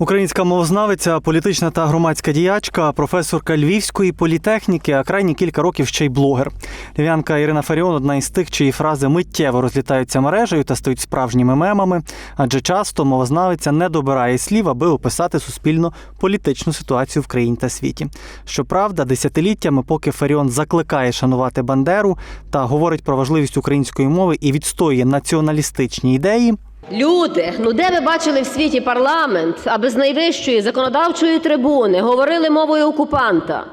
Українська мовознавиця, політична та громадська діячка, професорка Львівської політехніки, а крайні кілька років ще й блогер. Львів'янка Ірина Фаріон одна із тих, чиї фрази миттєво розлітаються мережею та стають справжніми мемами, адже часто мовознавиця не добирає слів, аби описати суспільно політичну ситуацію в країні та світі. Щоправда, десятиліттями, поки Фаріон закликає шанувати Бандеру та говорить про важливість української мови і відстоює націоналістичні ідеї. Люди, ну де ви бачили в світі парламент, аби з найвищої законодавчої трибуни говорили мовою окупанта?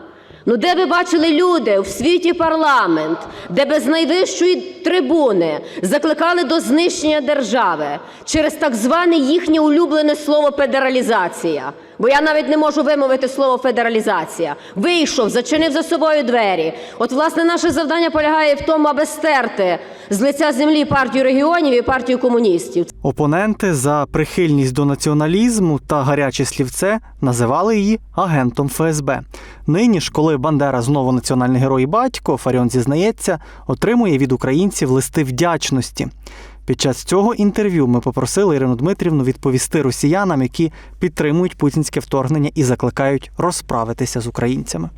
Ну де ви бачили люди в світі парламент, де без найвищої трибуни закликали до знищення держави через так зване їхнє улюблене слово федералізація? Бо я навіть не можу вимовити слово федералізація. Вийшов, зачинив за собою двері. От, власне, наше завдання полягає в тому, аби стерти з лиця землі партію регіонів і партію комуністів. Опоненти за прихильність до націоналізму та гаряче слівце називали її агентом ФСБ. Нині ж, коли Бандера знову національний герой і батько, Фаріон зізнається, отримує від українців листи вдячності. Під час цього інтерв'ю ми попросили Ірину Дмитрівну відповісти росіянам, які підтримують путінське вторгнення і закликають розправитися з українцями.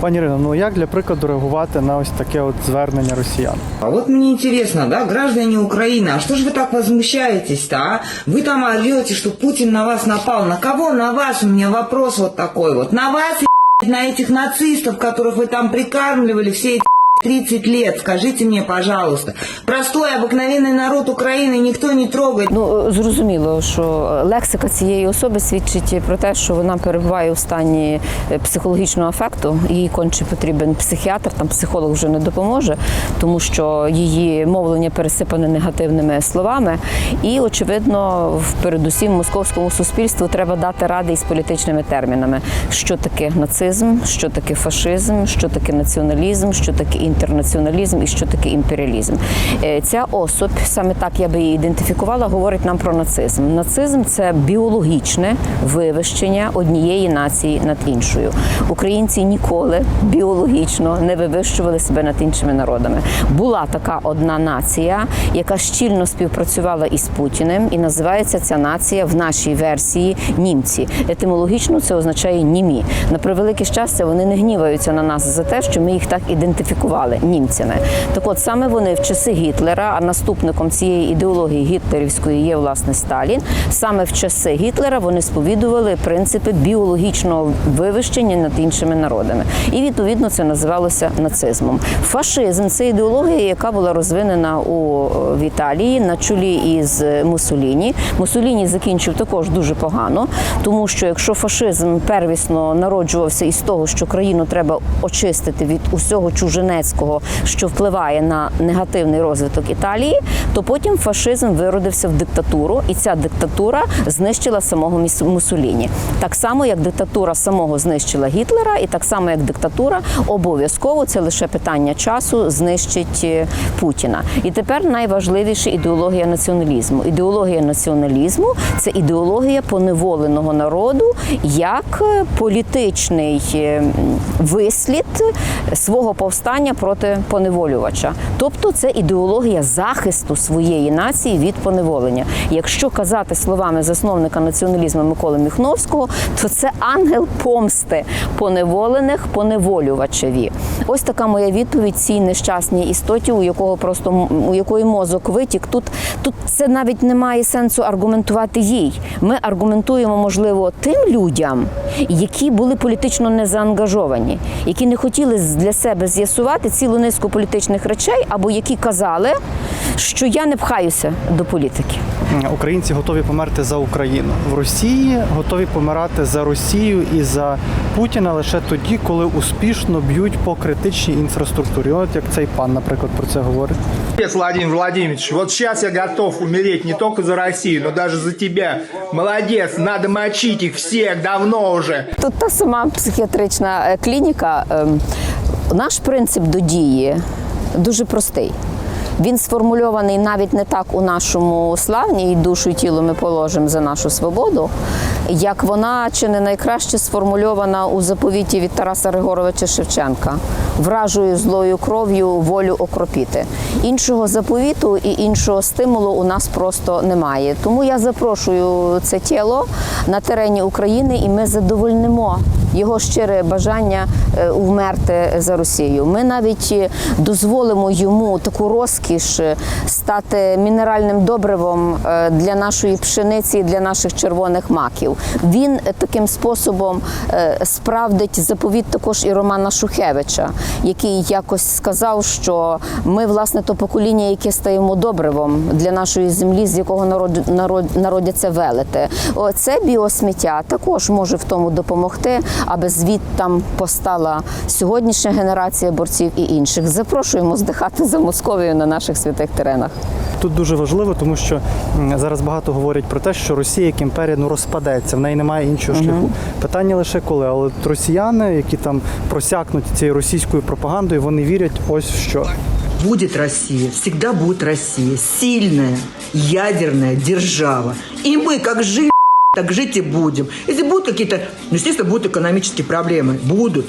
Пані Ірино, ну як для прикладу реагувати на ось таке от звернення росіян? А вот мне интересно, да, граждане Украины, а что же вы так возмущаетесь-то, а? Вы там орете, что Путин на вас напал. На кого? На вас? У меня вопрос вот такой вот. На вас, и на этих нацистов, которых вы там прикармливали все эти 30 лет, скажите мне, пожалуйста. Простой, обыкновенный народ Украины никто не трогает. Ну зрозуміло, що лексика цієї особи свідчить про те, що вона перебуває у стані е, психологічного афекту. Їй конче потрібен психіатр, там психолог вже не допоможе, тому що її мовлення пересипане негативними словами. І очевидно, в- передусім московському суспільству треба дати ради із політичними термінами: що таке нацизм, що таке фашизм, що таке націоналізм, що таке інтернаціоналізм і що таке імперіалізм. Е, Ця особь, саме так я би її ідентифікувала, говорить нам про нацизм. Нацизм це біологічне вивищення однієї нації над іншою. Українці ніколи біологічно не вивищували себе над іншими народами. Була така одна нація, яка щільно співпрацювала із Путіним, і називається ця нація в нашій версії німці. Етимологічно це означає німі. На превелике щастя, вони не гніваються на нас за те, що ми їх так ідентифікували німцями. Так от саме вони в часи Гітлера, а наступником цієї ідеології гітлерівської є власне Сталін. Саме в часи Гітлера вони сповідували принципи біологічного вивищення над іншими народами. І відповідно це називалося нацизмом. Фашизм це ідеологія, яка була розвинена у в Італії на чолі із Мусоліні. Мусоліні закінчив також дуже погано, тому що якщо фашизм первісно народжувався із того, що країну треба очистити від усього чужинецького, що впливає на негативний розвиток Італії, то потім фашизм виродився в диктатуру, і ця диктатура знищила самого Мусоліні. Так само, як диктатура самого знищила Гітлера, і так само, як диктатура обов'язково це лише питання часу знищить е, Путіна. І тепер найважливіше ідеологія націоналізму. Ідеологія націоналізму це ідеологія поневоленого народу як е, політичний е, вислід свого повстання проти поневолювача. Тобто це ідеологія захисту своєї нації від поневолення. Якщо казати словами засновника націоналізму Миколи Міхновського, то це ангел помсти поневолених поневолювачеві. Ось така моя відповідь цій нещасній істоті, у якого просто у якої мозок витік. Тут тут це навіть не має сенсу аргументувати їй. Ми аргументуємо, можливо, тим людям, які були політично незаангажовані, які не хотіли для себе з'ясувати цілу низку політичних речей, або які казали, що я не пхаюся до політики. Українці готові померти за Україну. В Росії готові помирати за Росію і за Путіна лише тоді, коли успішно б'ють по критичній інфраструктурі. От як цей пан, наприклад, про це говорить. Владимир Владимирович. Вот сейчас я готов умереть не только за Россию, но даже за тебя. Молодец, надо мочить их всех давно уже. Тут та сама психіатрична е, клініка. Наш принцип до дії дуже простий. Він сформульований навіть не так у нашому славні і душу і тіло ми положимо за нашу свободу, як вона чи не найкраще сформульована у заповіті від Тараса Григоровича Шевченка вражою злою кров'ю волю окропіти. Іншого заповіту і іншого стимулу у нас просто немає. Тому я запрошую це тіло на терені України, і ми задовольнимо його щире бажання е, вмерти за Росію. Ми навіть е, дозволимо йому таку розкіш е, стати мінеральним добривом для нашої пшениці, для наших червоних маків. Він таким способом справдить заповіт також і Романа Шухевича, який якось сказав, що ми власне то покоління, яке стаємо добривом для нашої землі, з якого народ, народ, народяться велети. Оце біосміття також може в тому допомогти, аби звідтам постала сьогоднішня генерація борців і інших. Запрошуємо здихати за Московію на наших святих теренах. Тут дуже важливо, тому що зараз багато говорять про те, що Росія як імперія ну розпадеться, в неї немає іншого шляху. Питання лише коли, але росіяни, які там просякнуті цією російською пропагандою, вони вірять ось в що. Будет Россия, всегда будет Россия. Сильная, ядерная держава. И мы, как жили, так жить и будем. Если будут какие-то, ну, естественно, будут экономические проблемы. Будут.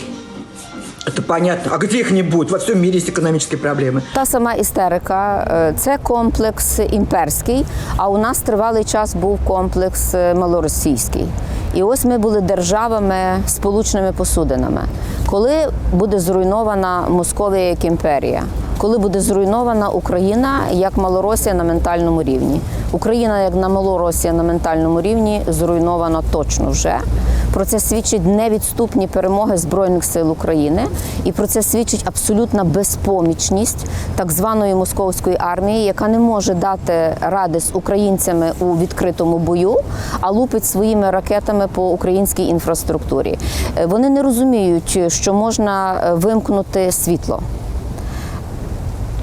Это понятно. А где их не будет? Во всем мире есть экономические проблемы. Та сама істерика е, це комплекс імперський, а у нас тривалий час був комплекс е, малоросійський. І ось ми були державами сполучними посудинами. Коли буде зруйнована Московія як імперія? Коли буде зруйнована Україна як Малоросія на ментальному рівні? Україна як на Малоросія на ментальному рівні зруйнована точно вже. Про це свідчать невідступні перемоги Збройних сил України, і про це свідчить абсолютна безпомічність так званої московської армії, яка не може дати ради з українцями у відкритому бою, а лупить своїми ракетами по українській інфраструктурі. Е, Вони не розуміють, що можна е, вимкнути світло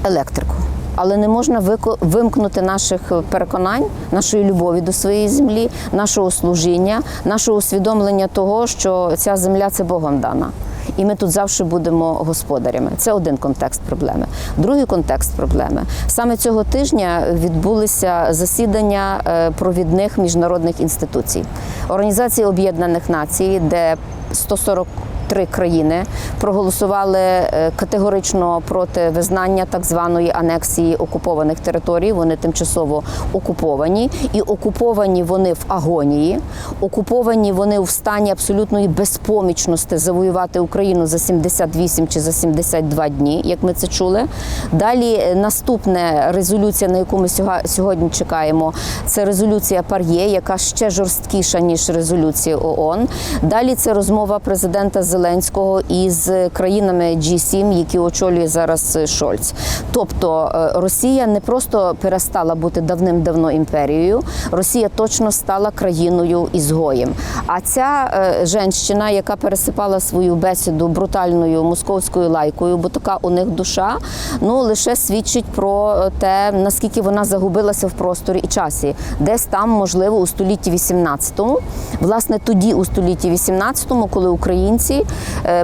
електрику. Але не можна вимкнути наших переконань, нашої любові до своєї землі, нашого служіння, нашого усвідомлення того, що ця земля це Богом дана. І ми тут завжди будемо господарями. Це один контекст проблеми. Другий контекст проблеми саме цього тижня відбулися засідання е, провідних міжнародних інституцій Організації Об'єднаних Націй, де 140 Три країни проголосували е, категорично проти визнання так званої анексії окупованих територій. Вони тимчасово окуповані, і окуповані вони в агонії. Окуповані вони в стані абсолютної безпомічності завоювати Україну за 78 чи за 72 дні, як ми це чули. Далі е, наступна резолюція, на яку ми сьогодні чекаємо, це резолюція Пар'є, яка ще жорсткіша ніж резолюція ООН. Далі це розмова президента Зеленського із країнами G7, які очолює зараз Шольц. Тобто е, Росія не просто перестала бути давним-давно імперією, Росія точно стала країною ізгоєм. А ця е, женщина, яка пересипала свою бесіду брутальною московською лайкою, бо така у них душа, ну лише свідчить про те, наскільки вона загубилася в просторі і часі, десь там, можливо, у столітті 18-му. Власне, тоді, у столітті 18-му, коли українці е,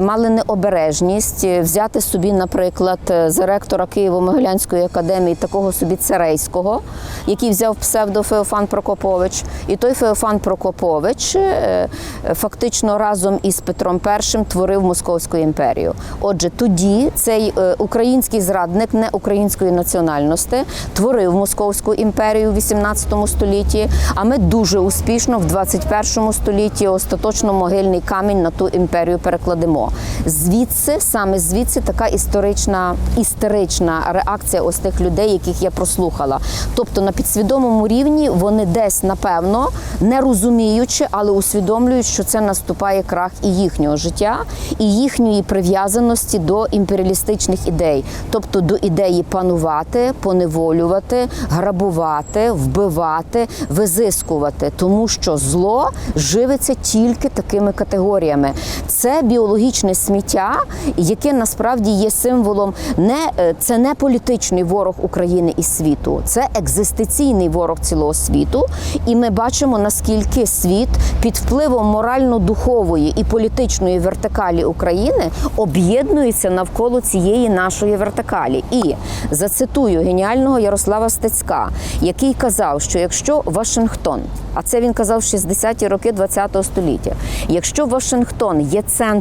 мали необережність е, взяти собі, наприклад, е, за ректора Києво-Могилянської академії такого собі царейського, який взяв псевдо Феофан Прокопович. І той Феофан Прокопович е, е, фактично разом із Петром І творив Московську імперію. Отже, тоді цей е, український зрадник не української національності творив Московську імперію в 18 столітті. А ми дуже успішно в 21 столітті остаточно могильний камінь на ту імперію перекладемо. Звідси саме звідси така історична істерична реакція ось тих людей, яких я прослухала. Тобто на підсвідомому рівні вони десь напевно не розуміючи, але усвідомлюють, що це наступає крах і їхнього життя, і їхньої прив'язаності до імперіалістичних ідей, тобто до ідеї панувати, поневолювати, грабувати, вбивати, визискувати, тому що зло живиться тільки такими категоріями. Це біологічне сміття, яке насправді є символом не е, це не політичний ворог України і світу, це екзистенційний ворог цілого світу. І ми бачимо наскільки світ під впливом морально-духової і політичної вертикалі України об'єднується навколо цієї нашої вертикалі. І зацитую геніального Ярослава Стецька, який казав, що якщо Вашингтон, а це він казав в 60-ті роки ХХ століття, якщо Вашингтон є центром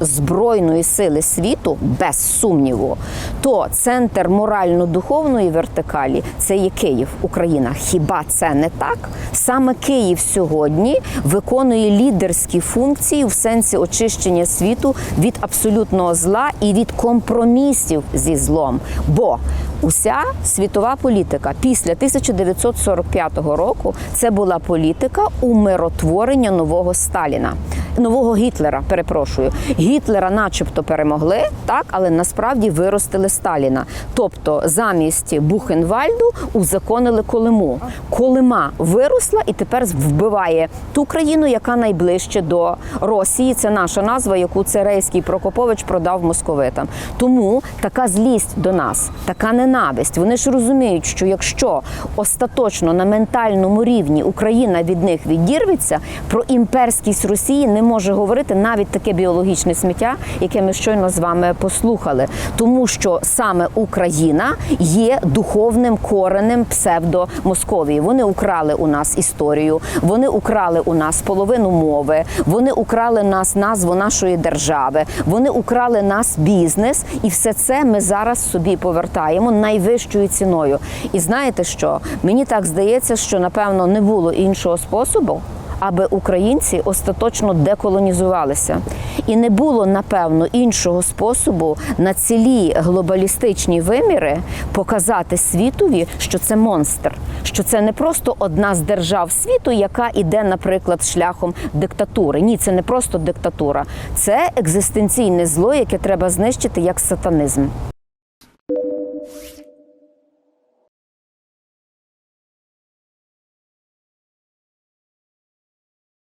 збройної сили світу, без сумніву, то центр морально-духовної вертикалі це є Київ, Україна. Хіба це не так? Саме Київ сьогодні виконує лідерські функції в сенсі очищення світу від абсолютного зла і від компромісів зі злом. Бо уся світова політика після 1945 року це була політика умиротворення нового Сталіна. Нового Гітлера, перепрошую, Гітлера, начебто, перемогли, так, але насправді виростили Сталіна. Тобто, замість Бухенвальду узаконили Колиму. Колима виросла і тепер вбиває ту країну, яка найближче до Росії. Це наша назва, яку Церейський Прокопович продав московитам. Тому така злість до нас, така ненависть. Вони ж розуміють, що якщо остаточно на ментальному рівні Україна від них відірветься, про імперськість Росії не може говорити навіть таке біологічне сміття, яке ми щойно з вами послухали, тому що саме Україна є духовним коренем псевдомосковії. Вони украли у нас історію, вони украли у нас половину мови, вони украли нас назву нашої держави, вони украли нас бізнес, і все це ми зараз собі повертаємо найвищою ціною. І знаєте що? Мені так здається, що напевно не було іншого способу. Аби українці остаточно деколонізувалися, і не було напевно іншого способу на цілі глобалістичні виміри показати світові, що це монстр, що це не просто одна з держав світу, яка іде, наприклад, шляхом диктатури. Ні, це не просто диктатура, це екзистенційне зло, яке треба знищити як сатанизм.